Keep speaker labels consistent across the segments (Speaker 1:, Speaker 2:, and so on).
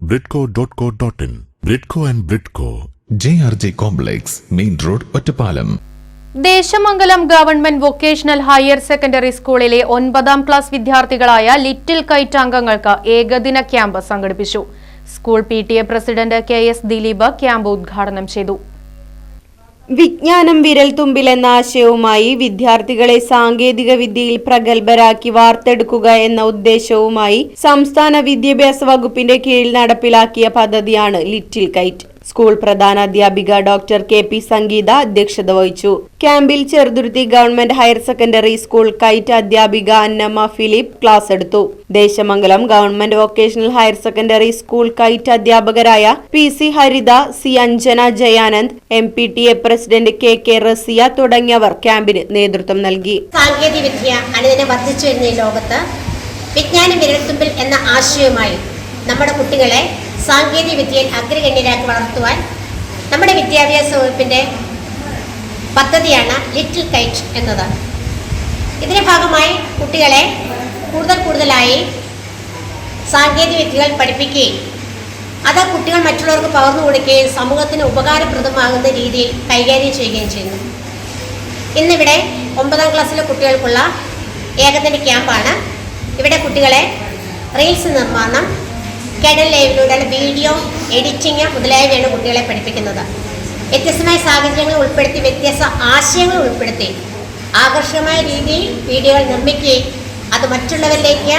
Speaker 1: Bridco dot co dot in Bridco and Bridco
Speaker 2: J R J complex main road Ottapalam
Speaker 3: Desamangalam government vocational higher secondary സ്കൂളിലെ ഒൻപതാം class വിദ്യാർത്ഥികളായ little KITE അംഗങ്ങൾക്ക് ഏകദിന camp സംഘടിപ്പിച്ചു. School P T A president K S Dileep camp ഉദ്ഘാടനം ചെയ്തു.
Speaker 4: വിജ്ഞാനം വിരൽത്തുമ്പിൽ എന്ന ആശയവുമായി വിദ്യാർത്ഥികളെ സാങ്കേതിക വിദ്യയിൽ പ്രഗത്ഭരാക്കി വാർത്തെടുക്കുക എന്ന ഉദ്ദേശവുമായി സംസ്ഥാന വിദ്യാഭ്യാസ വകുപ്പിന്റെ കീഴിൽ നടപ്പിലാക്കിയ പദ്ധതിയാണ് ലിറ്റിൽ കൈറ്റ്. സ്കൂൾ പ്രധാനാധ്യാപിക ഡോക്ടർ കെ പി സംഗീത അധ്യക്ഷത വഹിച്ചു. ക്യാമ്പിൽ Cheruthuruthy government higher secondary school kite അധ്യാപിക അന്നമ്മ ഫിലിപ്പ് ക്ലാസ് എടുത്തു. Desamangalam government vocational higher secondary school kite അധ്യാപകരായ P C Haritha C Anjana Jayanand M P T A president K K Rasiya തുടങ്ങിയവർ ക്യാമ്പിന് നേതൃത്വം നൽകി.
Speaker 5: സാങ്കേതിക വിദ്യ അനുദിനം വർദ്ധിച്ചു വരുന്ന ലോകത്ത് വിജ്ഞാനം വിരൽത്തുമ്പിൽ എന്ന ആശയവുമായി നമ്മുടെ കുട്ടികളെ സാങ്കേതിക വിദ്യയിൽ അഗ്രഗണ്യരാക്കി വളർത്തുവാൻ നമ്മുടെ വിദ്യാഭ്യാസ വകുപ്പിന്റെ പദ്ധതിയാണ് ലിറ്റിൽ കൈറ്റ് എന്നത് ഇതിന്റെ ഭാഗമായി കുട്ടികളെ കൂടുതൽ കൂടുതലായി സാങ്കേതിക വിദ്യകൾ പഠിപ്പിക്കുകയും അത് കുട്ടികൾ മറ്റുള്ളവർക്ക് പകർന്നു കൊടുക്കുകയും സമൂഹത്തിന് ഉപകാരപ്രദമാകുന്ന രീതിയിൽ കൈകാര്യം ചെയ്യുകയും ചെയ്യുന്നു. ഇന്നിവിടെ ഒമ്പതാം ക്ലാസ്സിലെ കുട്ടികൾക്കുള്ള ഏകദിന ക്യാമ്പാണ്. ഇവിടെ കുട്ടികളെ റീൽസ് നിർമ്മാണം കേഡൽ ലൈവിലൂടെയാണ് വീഡിയോ എഡിറ്റിംഗ് മുതലായവയാണ് കുട്ടികളെ പഠിപ്പിക്കുന്നത്. വ്യത്യസ്തമായ സാഹചര്യങ്ങൾ ഉൾപ്പെടുത്തി വ്യത്യസ്ത ആശയങ്ങൾ ഉൾപ്പെടുത്തി. ആകർഷകമായ രീതിയിൽ വീഡിയോകൾ നിർമ്മിക്കുകയും അത് മറ്റുള്ളവരിലേക്ക്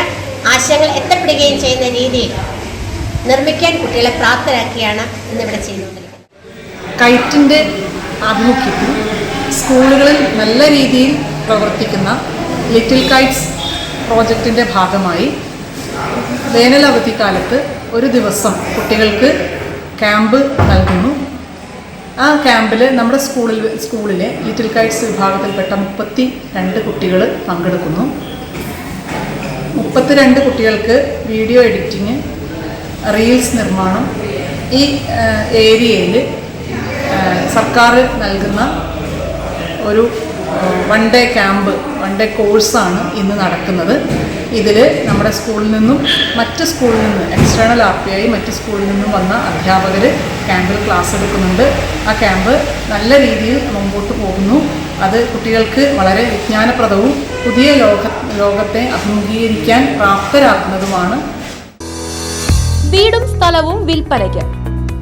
Speaker 5: ആശയങ്ങൾ എത്തപ്പെടുകയും ചെയ്യുന്ന രീതിയിൽ നിർമ്മിക്കാൻ കുട്ടികളെ പ്രാപ്തരാക്കിയാണ് ഇന്നിവിടെ ചെയ്തുകൊണ്ടിരിക്കുന്നത്.
Speaker 6: കൈറ്റിന്റെ ആഭിമുഖ്യത്തിൽ സ്കൂളുകളിൽ നല്ല രീതിയിൽ പ്രവർത്തിക്കുന്ന ലിറ്റിൽ കൈറ്റ്സ് പ്രോജക്റ്റിന്റെ ഭാഗമായി വേനൽ അവധിക്കാലത്ത് ഒരു ദിവസം കുട്ടികൾക്ക് ക്യാമ്പ് നൽകുന്നു. ആ ക്യാമ്പിൽ നമ്മുടെ സ്കൂളിൽ സ്കൂളിലെ ലിറ്റിൽ കൈറ്റ്സ് വിഭാഗത്തിൽപ്പെട്ട മുപ്പത്തി രണ്ട് കുട്ടികൾ പങ്കെടുക്കുന്നു. മുപ്പത്തിരണ്ട് കുട്ടികൾക്ക് വീഡിയോ എഡിറ്റിങ് റീൽസ് നിർമ്മാണം ഈ ഏരിയയിൽ സർക്കാർ നൽകുന്ന ഒരു one day camp one day കോഴ്സാണ് ഇന്ന് നടക്കുന്നത്. ഇതിൽ നമ്മുടെ സ്കൂളിൽ നിന്നും മറ്റ് സ്കൂളിൽ നിന്ന് എക്സ്റ്റേണൽ ആർ പി ഐ മറ്റ് സ്കൂളിൽ നിന്നും വന്ന അധ്യാപകർ ക്യാമ്പിൽ ക്ലാസ് എടുക്കുന്നുണ്ട്. ആ ക്യാമ്പ് നല്ല രീതിയിൽ മുമ്പോട്ട് പോകുന്നു. അത് കുട്ടികൾക്ക് വളരെ വിജ്ഞാനപ്രദവും പുതിയ ലോക ലോകത്തെ അഭിമുഖീകരിക്കാൻ പ്രാപ്തരാക്കുന്നതുമാണ്.
Speaker 3: വീടും സ്ഥലവും വിൽപ്പനയ്ക്ക്.